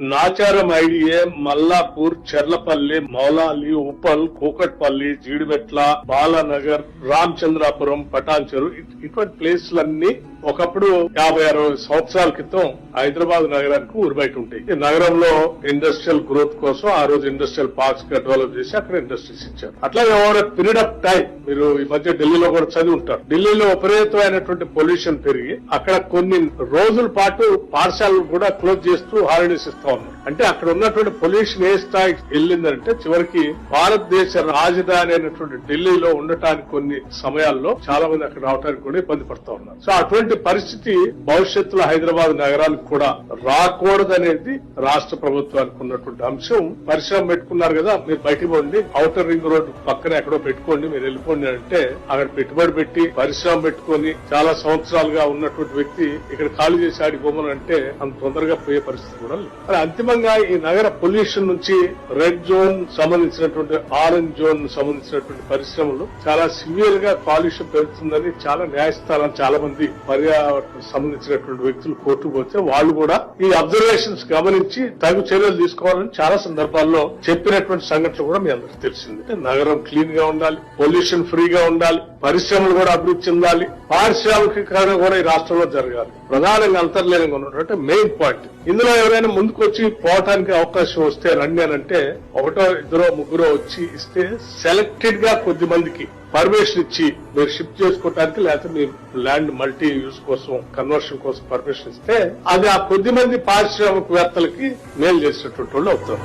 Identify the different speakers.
Speaker 1: Nacharam IDA Mallapur Cherlapally Moula Ali Uppal Kukatpally Jeedimetla Balanagar Ramachandrapuram Patancheru ఇటువంటి ప్లేస్లన్నీ ఒకప్పుడు యాభై అరవై సంవత్సరాల క్రితం హైదరాబాద్ నగరానికి ఊరు బయట ఉంటాయి నగరంలో ఇండస్ట్రియల్ గ్రోత్ కోసం ఆ రోజు ఇండస్ట్రియల్ పార్క్స్ డెవలప్ చేసి అక్కడ ఇండస్ట్రీస్ ఇచ్చారు. అట్లా ఓవర్ పీరియడ్ ఆఫ్ టైం మీరు ఈ మధ్య ఢిల్లీలో కూడా చదివి ఉంటారు. ఢిల్లీలో విపరీతమైనటువంటి పొల్యూషన్ పెరిగి అక్కడ కొన్ని రోజుల పాటు పాఠశాలలు కూడా క్లోజ్ చేస్తూ హాలిడేస్ ఇస్తా ఉన్నారు. అంటే అక్కడ ఉన్నటువంటి పొల్యూషన్ ఏ స్థాయికి వెళ్ళిందంటే చివరికి భారతదేశ రాజధాని అయినటువంటి ఢిల్లీలో ఉండటానికి కొన్ని సమయాల్లో చాలా మంది అక్కడ రావడానికి కూడా ఇబ్బంది పడుతూ ఉన్నారు. సో అటువంటి పరిస్థితి భవిష్యత్తులో హైదరాబాద్ నగరానికి కూడా రాకూడదనేది రాష్ట్ర ప్రభుత్వానికి ఉన్నటువంటి అంశం. పరిశ్రమ పెట్టుకున్నారు కదా మీరు బయటికి పోండి. ఔటర్ రింగ్ రోడ్ పక్కన ఎక్కడో పెట్టుకోండి మీరు వెళ్ళిపోండి అంటే అక్కడ పెట్టుబడి పెట్టి పరిశ్రమ పెట్టుకొని చాలా సంవత్సరాలుగా ఉన్నటువంటి వ్యక్తి ఇక్కడ ఖాళీ చేసి ఆడిపోమని అంటే అంత తొందరగా పోయే పరిస్థితి కూడా లేదు. అంతిమంగా ఈ నగర పొల్యూషన్ నుంచి రెడ్ జోన్ సంబంధించినటువంటి ఆరెంజ్ జోన్ సంబంధించినటువంటి పరిశ్రమలు చాలా సివియర్గా కాలుష్యం పెరుగుతుందని చాలా న్యాయస్థానం చాలా మంది పర్యావరణ సంబంధించినటువంటి వ్యక్తులు కోర్టు పోతే వాళ్ళు కూడా ఈ అబ్జర్వేషన్స్ గమనించి తగు చర్యలు తీసుకోవాలని చాలా సందర్భాల్లో చెప్పినటువంటి సంఘటనలు కూడా మీ అందరికీ తెలిసింది. నగరం క్లీన్గా ఉండాలి పొల్యూషన్ ఫ్రీగా ఉండాలి పరిశ్రమలు కూడా అభివృద్ధి చెందాలి. పారిశ్రామికీకరణ కూడా ఈ రాష్ట్రంలో జరగాలి. ప్రధానంగా అంతర్లీనంగా ఉన్నటువంటి మెయిన్ పాయింట్ ఇందులో ఎవరైనా ముందుకు వచ్చి పోవటానికి అవకాశం వస్తే రండి అని అంటే ఒకటో ఇద్దరో ముగ్గురో వచ్చి ఇస్తే సెలెక్టెడ్గా కొద్ది మందికి పర్మిషన్ ఇచ్చి మీరు షిఫ్ట్ చేసుకోవటానికి లేకపోతే మీరు ల్యాండ్ మల్టీ యూజ్ కోసం కన్వర్షన్ కోసం పర్మిషన్ ఇస్తే అది ఆ కొద్ది మంది పారిశ్రామికవేత్తలకి మేలు చేసేటటువంటి వాళ్ళు అవుతారు.